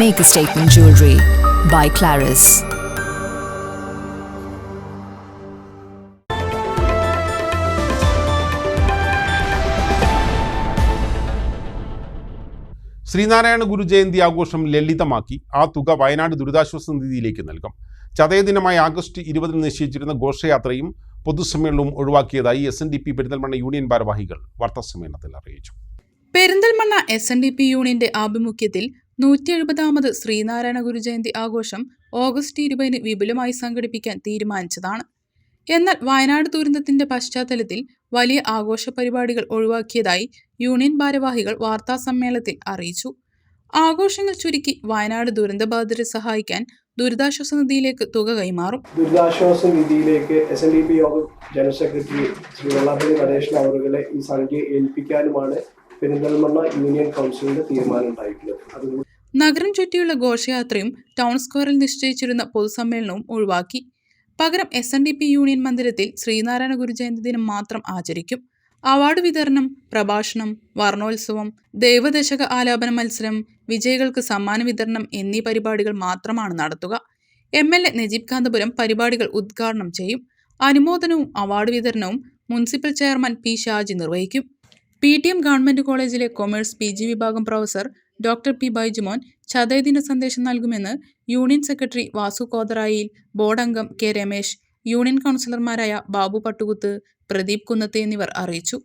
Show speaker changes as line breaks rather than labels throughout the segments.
Make a statement jewelry by Claris.
Sreenarayana ഗുരു ജയന്തി ആഘോഷം ലളിതമാക്കി. ആ തുക വയനാട് ദുരിതാശ്വാസ നിധിയിലേക്ക് നൽകും. ചതയദിനമായ ആഗസ്റ്റ് ഇരുപതിന് നിശ്ചയിച്ചിരുന്ന ഘോഷയാത്രയും പൊതുസമ്മേളനവും ഒഴിവാക്കിയതായി S N D P Perinthalmanna union ഭാരവാഹികൾ വാർത്താസമ്മേളനത്തിൽ അറിയിച്ചു.
Perinthalmanna S N D P യൂണിയന്റെ ആഭിമുഖ്യത്തിൽ നൂറ്റി എഴുപതാമത് ശ്രീനാരായണ ഗുരു ജയന്തി ആഘോഷം ഓഗസ്റ്റ് ഇരുപതിന് വിപുലമായി സംഘടിപ്പിക്കാൻ തീരുമാനിച്ചതാണ്. എന്നാൽ വയനാട് ദുരന്തത്തിന്റെ പശ്ചാത്തലത്തിൽ വലിയ ആഘോഷ പരിപാടികൾ ഒഴിവാക്കിയതായി യൂണിയൻ ഭാരവാഹികൾ വാർത്താ സമ്മേളനത്തിൽ അറിയിച്ചു. ആഘോഷങ്ങൾ ചുരുക്കി വയനാട് ദുരന്തബാധിതരെ സഹായിക്കാൻ ദുരിതാശ്വാസ നിധിയിലേക്ക് തുക കൈമാറും.
ദുരിതാശ്വാസ നിധിയിലേക്ക് S N D P Yogam general secretary Shri Vellappally Natesan അവരുകളെ ഈ സംഖ്യ ഏൽപ്പിക്കാനുമാണ് പെരിന്തൽമണ്ണ യൂണിയൻ കൗൺസിലിന്റെ തീരുമാനം ഉണ്ടായിട്ടുള്ളത്. അതുകൊണ്ട്
നഗരം ചുറ്റിയുള്ള ഘോഷയാത്രയും ടൗൺ സ്ക്വയറിൽ നിശ്ചയിച്ചിരുന്ന പൊതുസമ്മേളനവും ഒഴിവാക്കി. പകരം S N D P union മന്ദിരത്തിൽ ശ്രീനാരായണ ഗുരു ജയന്തി ദിനം മാത്രം ആചരിക്കും. അവാർഡ് വിതരണം പ്രഭാഷണം വർണോത്സവം ദൈവദശക ആലാപന മത്സരം വിജയികൾക്ക് സമ്മാന വിതരണം എന്നീ പരിപാടികൾ മാത്രമാണ് നടത്തുക. M L A Najeeb Kanthapuram പരിപാടികൾ ഉദ്ഘാടനം ചെയ്യും. അനുമോദനവും അവാർഡ് വിതരണവും മുനിസിപ്പൽ ചെയർമാൻ പി ഷാജി നിർവഹിക്കും. പി ടി എം ഗവൺമെന്റ് കോളേജിലെ കൊമേഴ്സ് പി ജി വിഭാഗം പ്രൊഫസർ ഡോക്ടർ പി ബൈജുമോൻ ചതയദിന സന്ദേശം നൽകുമെന്ന് union secretary Vasu Kotharayil board അംഗം കെ രമേശ് യൂണിയൻ കൗൺസിലർമാരായ ബാബു പട്ടുകുത്ത് പ്രദീപ് കുന്നത്ത് എന്നിവർ അറിയിച്ചു.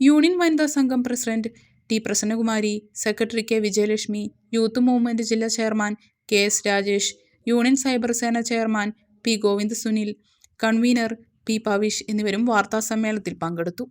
യൂണിയൻ വനിതാ സംഘം president T Prasannakumari secretary K Vijayalakshmi youth movement ജില്ലാ chairman K S Rajesh union cyber Sena chairman P Govind Sunil convener P Pavish എന്നിവരും വാർത്താസമ്മേളനത്തിൽ പങ്കെടുത്തു.